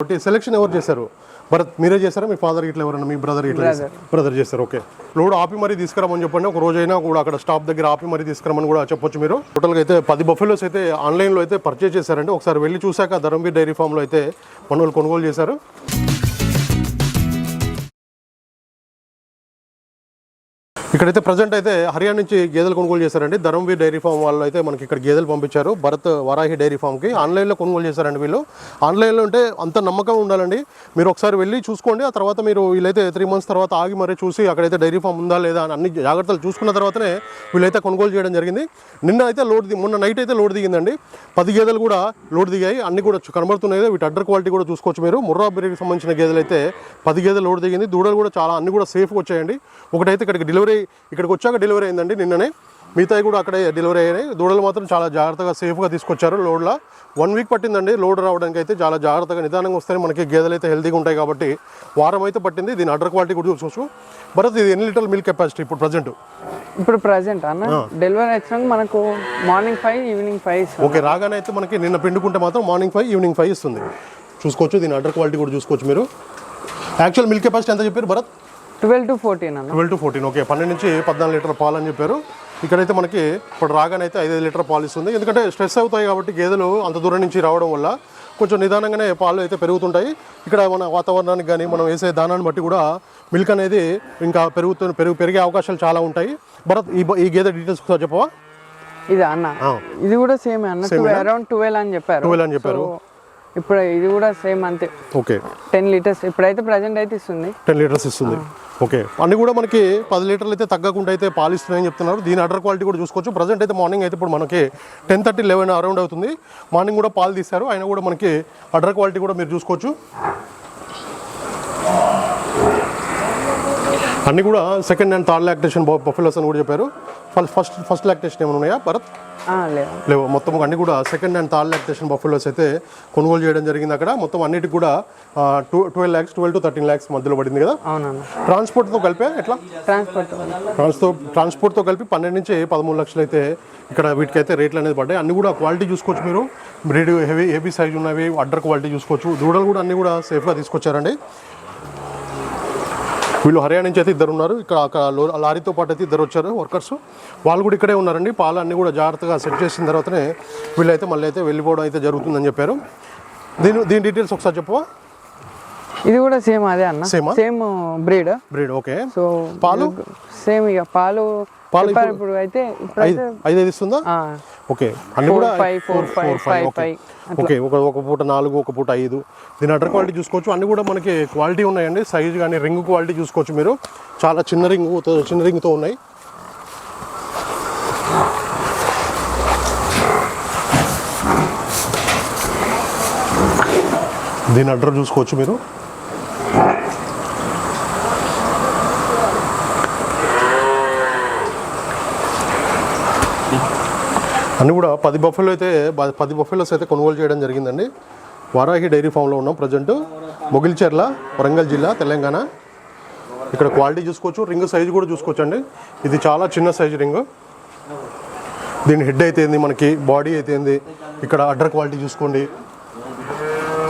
కాబట్టి సెలెక్షన్ ఎవరు చేశారు? భరత్ మీరే చేశారా? మీ ఫాదర్ ఇట్లా ఎవరైనా మీ బ్రదర్ ఇట్లా బ్రదర్ చేశారు? ఓకే లోడ్ ఆపి మరీ తీసుకురామని చెప్పండి. ఒక రోజైనా కూడా అక్కడ స్టాప్ దగ్గర ఆపి మరీ తీసుకురామని కూడా చెప్పొచ్చు మీరు. టోటల్గా అయితే పది బఫెలోస్ అయితే ఆన్లైన్లో అయితే పర్చేజ్ చేశారండి. ఒకసారి వెళ్ళి చూశాక ధరంబీర్ డైరీ ఫామ్లో అయితే మన వాళ్ళు కొనుగోలు చేశారు. ఇక్కడైతే ప్రజెంట్ అయితే హర్యానా నుంచి గేదెలు కొనుగోలు చేశారండి. ధరంవీర్ డైరీ ఫామ్ వాళ్ళు అయితే మనకి ఇక్కడ గేదెలు పంపించారు. భరత్ వరాహి డైరీ ఫామ్కి ఆన్లైన్లో కొనుగోలు చేశారండి వీళ్ళు. ఆన్లైన్లో ఉంటే అంత నమ్మకం ఉండాలండి. మీరు ఒకసారి వెళ్ళి చూసుకోండి. ఆ తర్వాత మీరు వీళ్ళైతే త్రీ మంత్స్ తర్వాత ఆగి మరీ చూసి అక్కడైతే డైరీ ఫామ్ ఉందా లేదా అని అన్ని జాగ్రత్తలు చూసుకున్న తర్వాతనే వీళ్ళైతే కొనుగోలు చేయడం జరిగింది. నిన్న అయితే లోడ్ ది- మొన్న నైట్ అయితే లోడ్ దిగిందండి. పది గేదెలు కూడా లోడ్ దిగాయి. అన్ని కూడా కనబడుతున్నాయి వీటి అడ్డర్ క్వాలిటీ కూడా చూసుకోవచ్చు మీరు. ముర్రా బ్రీడ్కి సంబంధించిన గేదెలు అయితే పది గేదెలు లోడ్ దిగింది. దూడలు కూడా చాలా అన్ని కూడా సేఫ్గా వచ్చాయండి. ఒకటైతే ఇక్కడికి డెలివరీ ఇక్కడికి వచ్చాక డెలివరీ అయిందండి నిన్ననే. మిగతాయి కూడా అక్కడే డెలివరీ అయ్యాయి దూడలు మాత్రం చాలా జాగ్రత్తగా సేఫ్గా తీసుకొచ్చారు లోడ్లో. వన్ వీక్ పట్టిందండి లోడ్ రావడానికి అయితే చాలా జాగ్రత్తగా నిదానంగా వస్తేనే మనకి గేదెలు అయితే హెల్తీగా ఉంటాయి కాబట్టి వారం అయితే పట్టింది. దీని అడ్డర్ క్వాలిటీ కూడా చూసుకోవచ్చు. భరత్ ఇది ఎన్ని లీటర్ మిల్క్ కెపాసిటీ ఇప్పుడు ప్రజెంట్ ఇప్పుడు ప్రజెంట్ అన్న? డెలివరీ వచ్చినాక మనకు morning five evening five okay రాగానే అయితే మనకి నిన్న పిండుకుంటే మాత్రం మార్నింగ్ ఫైవ్ ఈవినింగ్ ఫైవ్ ఇస్తుంది. చూసుకోవచ్చు దీని అడ్డర్ క్వాలిటీ కూడా చూసుకోవచ్చు మీరు. యాక్చువల్ మిల్క్ కెపాసిటీ ఎంత చెప్పారు భరత్? ట్వెల్వ్ టు ఫోర్టీన్ అన్న. Twelve to fourteen okay. పన్నెండు నుంచి పద్నాలుగు లీటర్ పాలు అని చెప్పారు. ఇక్కడైతే మనకి ఇప్పుడు రాగానే అయితే ఐదు లీటర్ పాలు ఇస్తుంది. ఎందుకంటే స్ట్రెస్ అవుతాయి కాబట్టి గేదెలు అంత దూరం నుంచి రావడం వల్ల కొంచెం నిదానంగానే పాలు అయితే పెరుగుతుంటాయి. ఇక్కడ మన వాతావరణానికి కానీ మనం వేసే దానాన్ని బట్టి కూడా మిల్క్ అనేది ఇంకా పెరుగుతు పెరుగు పెరిగే అవకాశాలు చాలా ఉంటాయి. భరత్ ఈ ఈ గేదె డీటెయిల్స్ ఒకసారి చెప్పవా? ఇది అన్న. ఇది కూడా సేమ్ అన్న. అరౌండ్ ట్వెల్వ్ అని చెప్పారు. 12 అని చెప్పారు. ఇప్పుడు ఇది కూడా సేమ్ అంతే. ఓకే. టెన్ లీటర్స్ ఇప్పుడైతే ప్రజెంట్ అయితే ఇస్తుంది. టెన్ లీటర్స్ ఇస్తుంది. ఓకే. అన్ని కూడా మనకి పది లీటర్లు అయితే తగ్గకుండా అయితే పాలు ఇస్తున్నాయని చెప్తున్నారు. దీని అడర్ క్వాలిటీ కూడా చూసుకోవచ్చు. ప్రజెంట్ అయితే మార్నింగ్ అయితే ఇప్పుడు మనకి టెన్ థర్టీ లెవెన్ అరౌండ్ అవుతుంది. మార్నింగ్ కూడా పాలు తీశారు. అయినా కూడా మనకి అడర్ క్వాలిటీ కూడా మీరు చూసుకోవచ్చు. అన్ని కూడా second and third lactation buffaloes అని కూడా చెప్పారు. ఫస్ట్ ఫస్ట్ లాక్టేషన్ ఏమైనా ఉన్నాయా? భరత్? లేవు. మొత్తం అన్ని కూడా second and third lactation buffaloes అయితే కొనుగోలు చేయడం జరిగింది అక్కడ. మొత్తం అన్నిటికి కూడా two twelve lakhs twelve to thirteen lakhs మధ్యలో పడింది కదా? ట్రాన్స్పోర్ట్తో కలిపే ఎట్లా? ట్రాన్స్పోర్ట్ ట్రాన్స్తో ట్రాన్స్పోర్ట్తో కలిపి పన్నెండు నుంచి పదమూడు లక్షలు అయితే ఇక్కడ వీటికైతే రేట్లు అనేది పడ్డాయి. అన్ని కూడా క్వాలిటీ చూసుకోవచ్చు మీరు. బ్రీడ్ హెవీ హెవీ సైజ్ ఉన్నవి అడ్డర్ క్వాలిటీ చూసుకోవచ్చు. దూడలు కూడా అన్ని కూడా సేఫ్గా తీసుకొచ్చారండి. వీళ్ళు హర్యానా నుంచి అయితే ఇద్దరు ఉన్నారు. ఇక్కడ లారీతో పాటు అయితే ఇద్దరు వచ్చారు వర్కర్స్. వాళ్ళు కూడా ఇక్కడే ఉన్నారండి. పాలు అన్ని కూడా జాగ్రత్తగా సెట్ చేసిన తర్వాతనే వీళ్ళైతే మళ్ళీ అయితే వెళ్ళిపోవడం అయితే జరుగుతుందని చెప్పారు. దీని దీని డీటెయిల్స్ ఒకసారి చెప్పవా? ఇది కూడా సేమ్ అదే అన్న? Same? Breed. Breed okay. So పాలు? సేమ్ ఇక పాలు పాలు ఇప్పుడు అయితే ఐదు ఐదు ఐదు ఇస్తుందా? ఓకే. అన్ని కూడా four, five, five, ఓకే. ఒక ఒక పూట నాలుగు ఒక పూట ఐదు. దీని అటర్ క్వాలిటీ చూసుకోవచ్చు. అన్ని కూడా మనకి క్వాలిటీ ఉన్నాయండి. సైజ్ కానీ రింగ్ క్వాలిటీ చూసుకోవచ్చు మీరు. చాలా చిన్న రింగ్ చిన్న రింగ్తో ఉన్నాయి. దీని అడ్డర్ చూసుకోవచ్చు మీరు. అన్ని కూడా పది బఫెలో అయితే పది బఫెలోస్ అయితే కొనుగోలు చేయడం జరిగిందండి. వారాహి డైరీ ఫామ్లో ఉన్నాం ప్రజెంట్. మొగిల్చెర్ల వరంగల్ జిల్లా తెలంగాణ. ఇక్కడ క్వాలిటీ చూసుకోవచ్చు రింగ్ సైజు కూడా చూసుకోవచ్చు అండి ఇది చాలా చిన్న సైజు రింగ్. దీని హెడ్ అయితే ఏంది మనకి బాడీ అయితే ఏంది ఇక్కడ అడ్డర్ క్వాలిటీ చూసుకోండి.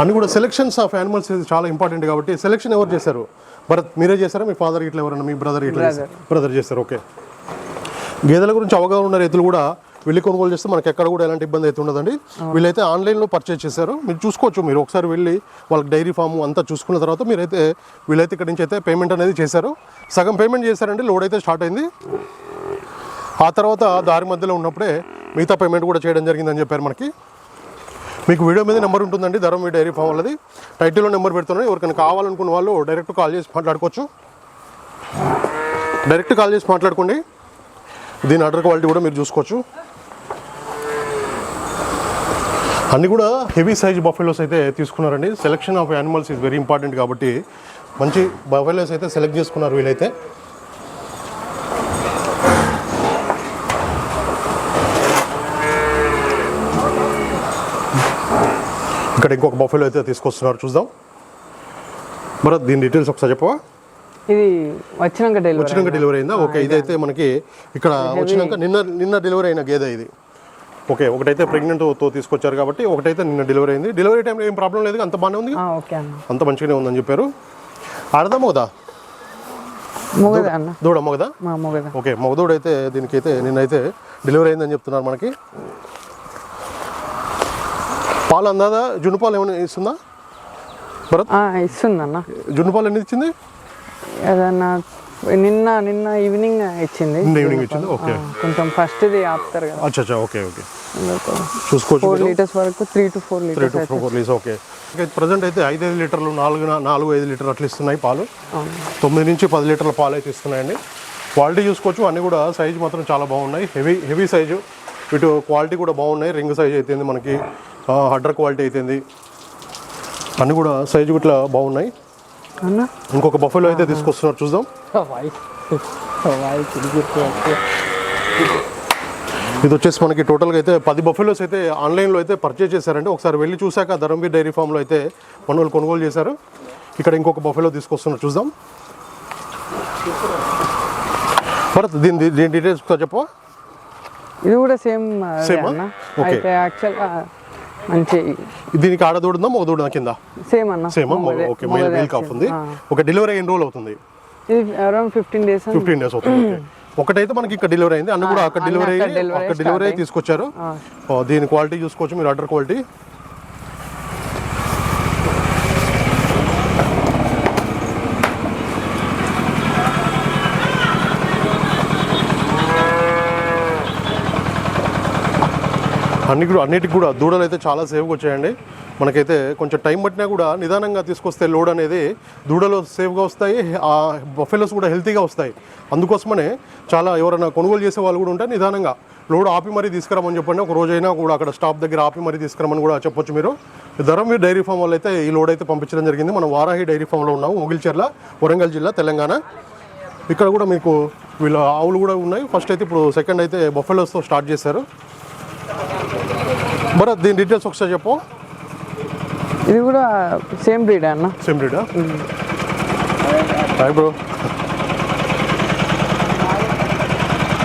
అన్ని కూడా సెలెక్షన్స్ ఆఫ్ యానిమల్స్ ఇది చాలా ఇంపార్టెంట్ కాబట్టి సెలెక్షన్ ఎవరు చేశారు? భరత్ మీరే చేశారా? మీ ఫాదర్ ఇట్లా ఎవరన్నా మీ బ్రదర్ ఇట్లా బ్రదర్ చేశారు ఓకే. గేదెల గురించి అవగాహన ఉన్న రైతులు కూడా వెళ్ళి కొనుగోలు చేస్తే మనకి ఎక్కడ కూడా ఎలాంటి ఇబ్బంది అయితే ఉండదండి. వీళ్ళైతే ఆన్లైన్లో పర్చేజ్ చేశారు. మీరు చూసుకోవచ్చు మీరు ఒకసారి వెళ్ళి వాళ్ళకి డైరీ ఫామ్ అంతా చూసుకున్న తర్వాత మీరైతే వీళ్ళైతే ఇక్కడ నుంచి అయితే పేమెంట్ అనేది చేశారు. సగం పేమెంట్ చేశారండి లోడ్ అయితే స్టార్ట్ అయింది. ఆ తర్వాత దారి మధ్యలో ఉన్నప్పుడే మిగతా పేమెంట్ కూడా చేయడం జరిగిందని చెప్పారు మనకి. మీకు వీడియో మీద నెంబర్ ఉంటుందండి ధరం మీ డైరీ ఫామ్ వాళ్ళది. టైటిల్లో నెంబర్ పెడుతున్నాను ఎవరికైనా కావాలనుకున్న వాళ్ళు డైరెక్ట్ కాల్ చేసి మాట్లాడుకోవచ్చు. డైరెక్ట్ కాల్ చేసి మాట్లాడుకోండి. దీని ఆర్డర్ క్వాలిటీ కూడా మీరు చూసుకోవచ్చు. అన్ని కూడా హెవీ సైజ్ బఫెలోస్ అయితే తీసుకున్నారండి. Selection of animals is very important కాబట్టి మంచి బఫెలోస్ అయితే సెలెక్ట్ చేసుకున్నారు వీళ్ళైతే. ఇక్కడ ఇంకొక బఫెలో అయితే తీసుకొస్తున్నారు చూద్దాం. మరి దీని డీటెయిల్స్ ఒకసారి చెప్పవా? ఇది వచ్చినాక డెలివరీ వచ్చినాక డెలివరీ అయిందా? ఓకే ఇదైతే మనకి ఇక్కడ వచ్చినాక నిన్న నిన్న డెలివరీ అయిన గేదె ఇది. ఓకే ఒకటైతే ప్రెగ్నెంట్తో తీసుకొచ్చారు కాబట్టి ఒకటైతే నిన్న డెలివరీ అయింది. డెలివరీ టైంలో ఏం ప్రాబ్లం లేదు అంత బాగానే ఉంది. ఓకే అన్న. అంత మంచిగానే ఉందని చెప్పారు. ఆడదా మొగదా? మొగదే అన్న. దూడ మొగదా? మొగదే. ఓకే మగదూడు అయితే దీనికైతే నిన్నైతే డెలివరీ అయిందని చెప్తున్నారు మనకి. పాలు అందాదా? జున్ను పాలు ఏమైనా ఇస్తుందా? భరత్? ఆ, ఇస్తుంది అన్న. జున్ను పాలు ఎన్ని ఇచ్చింది? ఏదన్నా నిన్న నిన్న ఈవినింగ్ ఇచ్చింది. ఈవినింగ్ ఇచ్చింది ఓకే. కొంచెం ఫస్ట్ది ఆపుతారు కదా. అచ్చా ఓకే ఓకే. చూసుకోవచ్చు ఫోర్ లీటర్స్ వరకు three to four three litres to four litres okay present అయితే ఐదు ఐదు లీటర్లు నాలుగు నాలుగు ఐదు లీటర్లు అట్లా ఇస్తున్నాయి పాలు. తొమ్మిది నుంచి పది లీటర్ల పాలు అయితే ఇస్తున్నాయండి. క్వాలిటీ చూసుకోవచ్చు అన్నీ కూడా సైజు మాత్రం చాలా బాగున్నాయి. హెవీ హెవీ సైజు ఇటు క్వాలిటీ కూడా బాగున్నాయి. రింగ్ సైజ్ అయితేంది మనకి హడ్డర్ క్వాలిటీ అయితేంది. అన్నీ కూడా సైజు ఇట్లా బాగున్నాయి. ఇంకొక బఫెలో అయితే తీసుకొస్తున్నారు చూద్దాం. ఇది వచ్చేసి మనకి టోటల్గా అయితే పది బఫెలోస్ అయితే ఆన్లైన్లో అయితే పర్చేజ్ చేశారండి. ఒకసారి వెళ్ళి చూశాక ధరంబీర్ డైరీ ఫామ్లో అయితే పనులు కొనుగోలు చేశారు. ఇక్కడ ఇంకొక బఫెలో తీసుకొస్తున్నారు చూద్దాం. భరత్ దీని దీని డీటెయిల్స్ ఒకసారి చెప్పవా? ఇది కూడా సేమ్? అన్న. Okay. అయితే యాక్చువల్గా మంచి దీనికి ఆడ దూడుందా మగ దూడుందా కింద? సేమ్ అన్న. సేమ్ ఓకే మెయిల్ కాఫ్ ఉంది. ఒక డెలివరీ ఎన్ని రోజులు అవుతుంది? ఇది around fifteen days fifteen days అవుతుంది okay. ఒకటైతే మనకి ఇక్కడ డెలివరీ అయింది. అన్ని కూడా అక్కడ డెలివరీ అక్కడ అయ్యి డెలివరీ. తీసుకొచ్చారు. దీని క్వాలిటీ చూసుకోవచ్చు మీరు ఆర్డర్ క్వాలిటీ అన్ని కూడా అన్నిటికి కూడా దూడలు అయితే చాలా సేఫ్గా వచ్చాయండి. మనకైతే కొంచెం టైం పట్టినా కూడా నిదానంగా తీసుకొస్తే లోడ్ అనేది దూడలు సేఫ్గా వస్తాయి. ఆ బఫెలోస్ కూడా హెల్తీగా వస్తాయి. అందుకోసమనే చాలా ఎవరైనా కొనుగోలు చేసే వాళ్ళు కూడా ఉంటే నిదానంగా లోడ్ ఆపి మరీ తీసుకురామని చెప్పండి. ఒక రోజైనా కూడా అక్కడ స్టాప్ దగ్గర ఆపి మరీ తీసుకురామని కూడా చెప్పొచ్చు మీరు. ధరమీర్ డైరీ ఫామ్ వాళ్ళు అయితే ఈ లోడ్ అయితే పంపించడం జరిగింది. మనం వారాహి డైరీ ఫామ్లో ఉన్నాము. ముగిల్చెర్ల వరంగల్ జిల్లా తెలంగాణ. ఇక్కడ కూడా మీకు వీళ్ళ ఆవులు కూడా ఉన్నాయి. ఫస్ట్ అయితే ఇప్పుడు సెకండ్ అయితే బఫెలోస్తో స్టార్ట్ చేశారు. భరత్ దీని డీటెయిల్స్ ఒకసారి చెప్పు. ఇది కూడా సేమ్ బ్రీడ్ అన్న. సేమ్ బ్రీడా హాయ్ బ్రో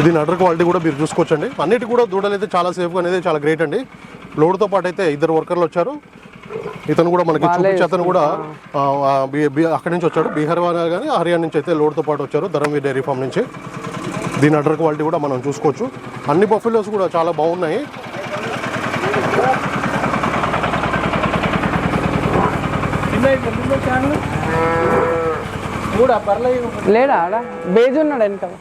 ఇది నడర్ క్వాలిటీ కూడా మీరు చూసుకోవచ్చండి. అన్నిటి కూడా దూడలు అయితే చాలా సేఫ్గా అనేది చాలా గ్రేట్ అండి. లోడ్తో పాటు అయితే ఇద్దరు వర్కర్లు వచ్చారు. ఇతను కూడా మనకి చూపించి అతను కూడా అక్కడి నుంచి వచ్చాడు. బీహార్ కానీ హర్యానా నుంచి అయితే లోడ్తో పాటు వచ్చారు ధరంవీర్ డైరీ ఫామ్ నుంచి. దీని అడర్ క్వాలిటీ కూడా మనం చూసుకోవచ్చు. అన్ని బఫెలోస్ కూడా చాలా బాగున్నాయి. లేడా? ఆడ బేజ్ ఉన్నాడు వెనకాల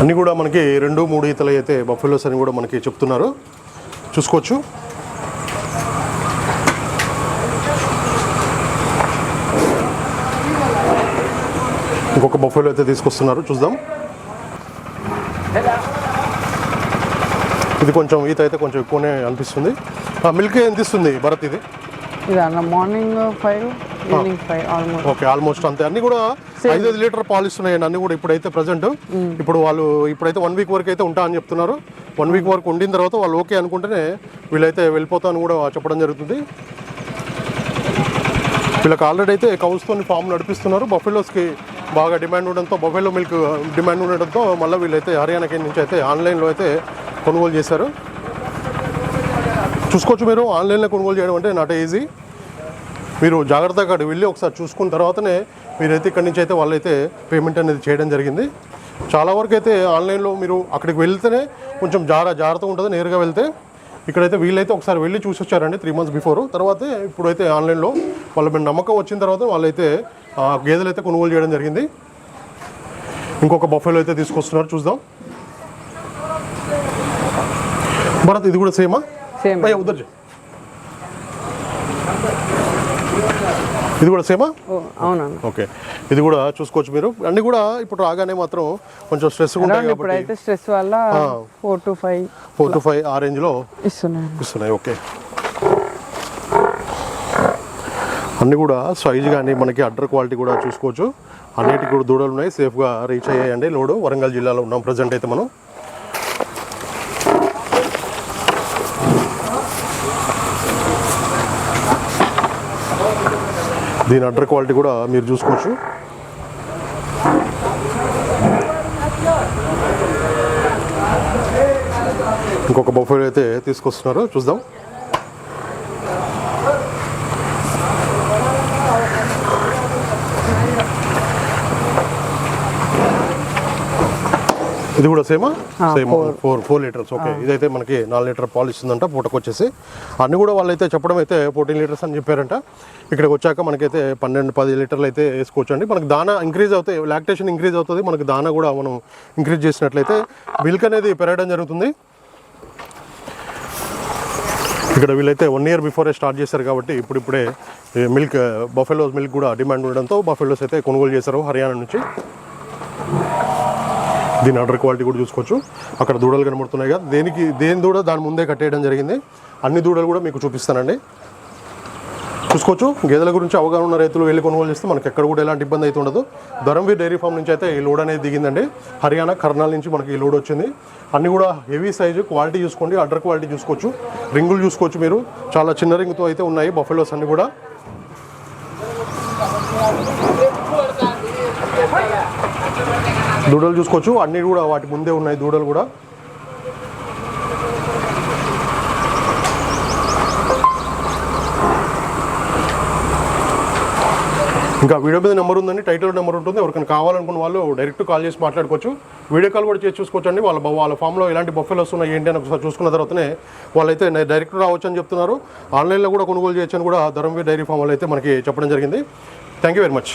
అన్నీ కూడా మనకి రెండు మూడు ఈతలు అయితే బఫెలోస్ అని కూడా మనకి చెప్తున్నారు. చూసుకోవచ్చు. ఇంకొక బఫెలో అయితే తీసుకొస్తున్నారు. చూద్దాం. ఇది కొంచెం ఈత అయితే కొంచెం ఎక్కువనే అనిపిస్తుంది. మిల్క్ ఎంత ఇస్తుంది భరత్ ఇది? మార్నింగ్ ఫైవ్ ఓకే ఆల్మోస్ట్ అంతే. అన్ని కూడా ఐదు ఐదు లీటర్ పాలు ఇస్తున్నాయండి అన్ని కూడా ఇప్పుడైతే ప్రజెంట్. ఇప్పుడు వాళ్ళు ఇప్పుడైతే వన్ వీక్ వరకు అయితే ఉంటా అని చెప్తున్నారు. వన్ వీక్ వరకు ఉండిన తర్వాత వాళ్ళు ఓకే అనుకుంటేనే వీళ్ళైతే వెళ్ళిపోతా అని కూడా చెప్పడం జరుగుతుంది. వీళ్ళకి ఆల్రెడీ అయితే కౌస్తో ఫామ్ నడిపిస్తున్నారు. బఫెలోస్కి బాగా డిమాండ్ ఉండడంతో బొఫెలో మిల్క్ డిమాండ్ ఉండడంతో మళ్ళీ వీళ్ళైతే హర్యానాకి నుంచి అయితే ఆన్లైన్లో అయితే కొనుగోలు చేశారు. చూసుకోవచ్చు మీరు ఆన్లైన్లో కొనుగోలు చేయడం అంటే నాట్ ఈజీ. మీరు జాగ్రత్తగా అక్కడ వెళ్ళి ఒకసారి చూసుకున్న తర్వాతనే మీరైతే ఇక్కడి నుంచి అయితే వాళ్ళైతే పేమెంట్ అనేది చేయడం జరిగింది. చాలా వరకు అయితే ఆన్లైన్లో మీరు అక్కడికి వెళ్తేనే కొంచెం జాగ్ర జాగ్రత్తగా ఉంటుంది నేరుగా వెళ్తే. ఇక్కడైతే వీళ్ళైతే ఒకసారి వెళ్ళి చూసి వచ్చారండి త్రీ మంత్స్ బిఫోర్ తర్వాతే ఇప్పుడైతే ఆన్లైన్లో వాళ్ళ మీద నమ్మకం వచ్చిన తర్వాత వాళ్ళైతే గేదెలు అయితే కొనుగోలు చేయడం జరిగింది. ఇంకొక బఫెలో అయితే తీసుకొస్తున్నారు చూద్దాం. భరత్ ఇది కూడా సేమా సేమ్ భయ్యా ఇది కూడా సేమా? అవునన్న. ఓకే. ఇది కూడా చూసుకోవచ్చు మీరు. అన్ని కూడా ఇప్పుడు రాగానే మాత్రం కొంచెం స్ట్రెస్ ఉంటాయి ఇప్పుడైతే స్ట్రెస్ వల్ల four to five four to five ఆ రేంజ్లో ఇస్తున్నాను ఇస్తున్నాయి. ఓకే. అన్నీ కూడా సైజ్ కానీ మనకి అడ్డర్ క్వాలిటీ కూడా చూసుకోవచ్చు. అన్నిటికి కూడా దూడలు ఉన్నాయి. సేఫ్గా రీచ్ అయ్యాయండి. లోడు వరంగల్ జిల్లాలో ఉన్నాం. ప్రజెంట్ అయితే మనం. దీని అడ్డర్ క్వాలిటీ కూడా మీరు చూసుకోవచ్చు. ఇంకొక బఫెలో అయితే తీసుకొస్తున్నారు. చూద్దాం. ఇది కూడా సేమా? Same four four litres okay ఇదైతే మనకి నాలుగు లీటర్ పాలు ఇస్తుందంట పూటకు వచ్చేసి అన్ని కూడా వాళ్ళైతే చెప్పడం అయితే ఫోర్టీన్ లీటర్స్ అని చెప్పారంట. ఇక్కడికి వచ్చాక మనకైతే పన్నెండు పది లీటర్లు అయితే వేసుకోవచ్చు అండి మనకి దానా ఇంక్రీజ్ అవుతాయి లాక్టేషన్ ఇంక్రీజ్ అవుతుంది. మనకి దానా కూడా మనం ఇంక్రీజ్ చేసినట్లయితే మిల్క్ అనేది పెరగడం జరుగుతుంది. ఇక్కడ వీళ్ళైతే వన్ ఇయర్ బిఫోరే స్టార్ట్ చేశారు కాబట్టి ఇప్పుడిప్పుడే మిల్క్ బఫెలోస్ మిల్క్ కూడా డిమాండ్ ఉండడంతో బఫెలోస్ అయితే కొనుగోలు చేశారు హర్యానా నుంచి. దీని ఆర్డర్ క్వాలిటీ కూడా చూసుకోవచ్చు. అక్కడ దూడలు కనబడుతున్నాయి కదా. దేనికి దేని దూడ దాని ముందే కట్టేయడం జరిగింది. అన్ని దూడలు కూడా మీకు చూపిస్తానండి. చూసుకోవచ్చు. గేదెల గురించి అవగాహన ఉన్న రైతులు వెళ్ళి కొనుగోలు చేస్తే మనకి ఎక్కడ కూడా ఎలాంటి ఇబ్బంది అయితే ఉండదు. ధరంవీర్ డైరీ ఫామ్ నుంచి అయితే ఈ లోడ్ అనేది దిగిందండి. హర్యానా కర్నాల్ నుంచి మనకి ఈ లోడ్ వచ్చింది. అన్ని కూడా హెవీ సైజు క్వాలిటీ చూసుకోండి అడ్డర్ క్వాలిటీ చూసుకోవచ్చు. రింగులు చూసుకోవచ్చు మీరు. చాలా చిన్న రింగుతో అయితే ఉన్నాయి బఫెలోస్ అన్ని కూడా. దూడలు చూసుకోవచ్చు. అన్ని కూడా వాటి ముందే ఉన్నాయి దూడలు కూడా. ఇంకా వీడియో మీద నెంబర్ ఉందండి. టైటిల్ నెంబర్ ఉంటుంది. ఎవరికైనా కావాలనుకున్న వాళ్ళు డైరెక్ట్ కాల్ చేసి మాట్లాడుకోవచ్చు. వీడియో కాల్ కూడా చేసి చూసుకోవచ్చు అండి వాళ్ళ వాళ్ళ ఫామ్లో ఎలాంటి బొఫెలు వస్తున్నాయి ఏంటి అని ఒకసారి చూసుకున్న తర్వాతనే వాళ్ళైతే డైరెక్ట్ రావచ్చు అని చెప్తున్నారు. ఆన్లైన్లో కూడా కొనుగోలు చేయొచ్చు అని కూడా ధర్మవీర్ డైరీ ఫామ్ వాళ్ళు అయితే మనకి చెప్పడం జరిగింది. Thank you very much.